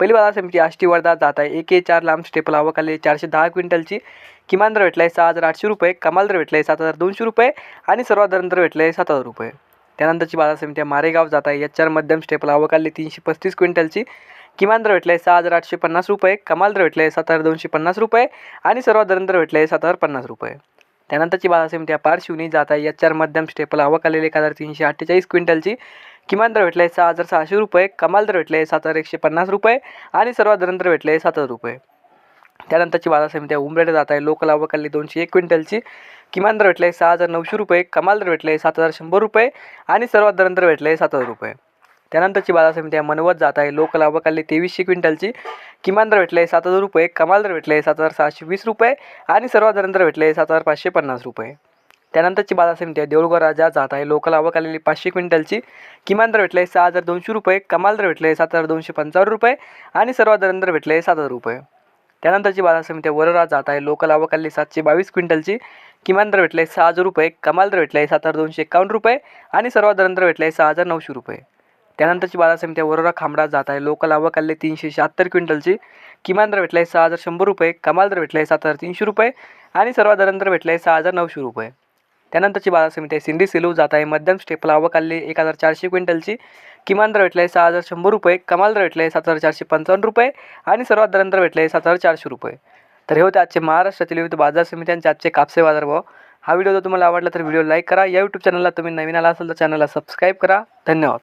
पहिली बाजार समिती आष्टी वर्धा जात आहे. एक चार लांब स्टेपल आवक चारशे दहा क्विंटलची किमान दर भेटला आहे सहा हजार आठशे रुपये कमाल दर भेटला आहे सात हजार दोनशे रुपये आणि सर्वात दर दर भेटला आहे सात हजार रुपये. त्यानंतरची बाजार समिती मारेगाव जात आहे. एच आर मध्यम स्टेपल आवक तीनशे पस्तीस क्विंटलची किमान दर भेटला आहे सहा हजार आठशे पन्नास रुपये कमाल दर भेटला आहे सात हजार दोनशे पन्नास रुपये आणि सर्वात दर दर भेटला आहे सात हजार पन्नास रुपये. त्यानंतरची बाजार समिती पारशिवनी जात आहे. एच मध्यम स्टेपल आवक एक हजार तीनशे अठ्ठेचाळीस क्विंटलची किमान दर भेटला आहे सहा हजार सहाशे रुपये कमाल दर भेटले सात हजार एकशे पन्नास रुपये आणि सर्वात दर दर भेटले आहे सात हजार रुपये. त्यानंतरची बाजार समिती उमरेड जात आहे लोकल आवक दोनशे एक क्विंटलची. किमान दर भेटले आहे सहा हजार नऊशे रुपये कमाल दर भेटले सात हजार शंभर रुपये आणि सर्वात दर दर भेटले आहे सात हजार रुपये. त्यानंतरची बाजार समिती आहे मनवत जात आहे लोकल आवक तेवीसशे क्विंटलची. किमान दर भेटले आहे सात हजार रुपये कमाल दर भेटले सात हजार सहाशे वीस रुपये आणि सर्वात दर दर भेटले सात हजार पाचशे पन्नास रुपये. त्यानंतरची बाजार समिती आहे. देऊळगाव राजा जात आहे. लोकल आवक आलेली पाचशे क्विंटलची किमान दर भेटले आहे सहा हजार दोनशे रुपये कमाल दर भेटले आहे सात हजार दोनशे पंचावन्न रुपये आणि सर्वात दर दर भेटले आहे सात हजार रुपये. त्यानंतरची बाजार समिती आहे. वरोरा जात आहे. लोकल आवक आलेली सातशे बावीस क्विंटलची किमान दर भेटले आहे सहा हजार रुपये कमाल दर भेटले आहे सात हजार दोनशे एकावन्न रुपये आणि सर्वात दर दर भेटले आहे सहा हजार नऊशे रुपये. त्यानंतरची बाजार समिती आहे. वरोरा खांबडा जात आहे. लोकल आवक आलेली तीनशे शहात्तर क्विंटलची किमान दर भेटला आहे सहा हजार शंभर रुपये कमाल दर भेटलं आहे सात हजार तीनशे रुपये आणि सर्वात दर दर आहे सहा हजार नऊशे रुपये. त्यानंतरची बाजार समिती आहे. सिंधी सिलू जात आहे. मध्यम स्टेपला आवकाली एक हजार चारशे क्विंटलची. किमान दर भेटले आहे सहा हजार शंभर रुपये. कमाल दर भेटले आहे सात हजार चारशे पंचावन्न रुपये. आणि सर्वात दर दर भेटले आहे सात हजार चारशे रुपये. तर हे होते आजचे महाराष्ट्रातील विविध बाजार समित्यांचे आजचे कापसे बाजारभाव हा व्हिडिओ जर तुम्हाला आवडला तर व्हिडिओ लाईक करा. या यूट्यूब चॅनलला तुम्ही नवीन आला असाल तर चॅनलला सबस्क्राईब करा. धन्यवाद.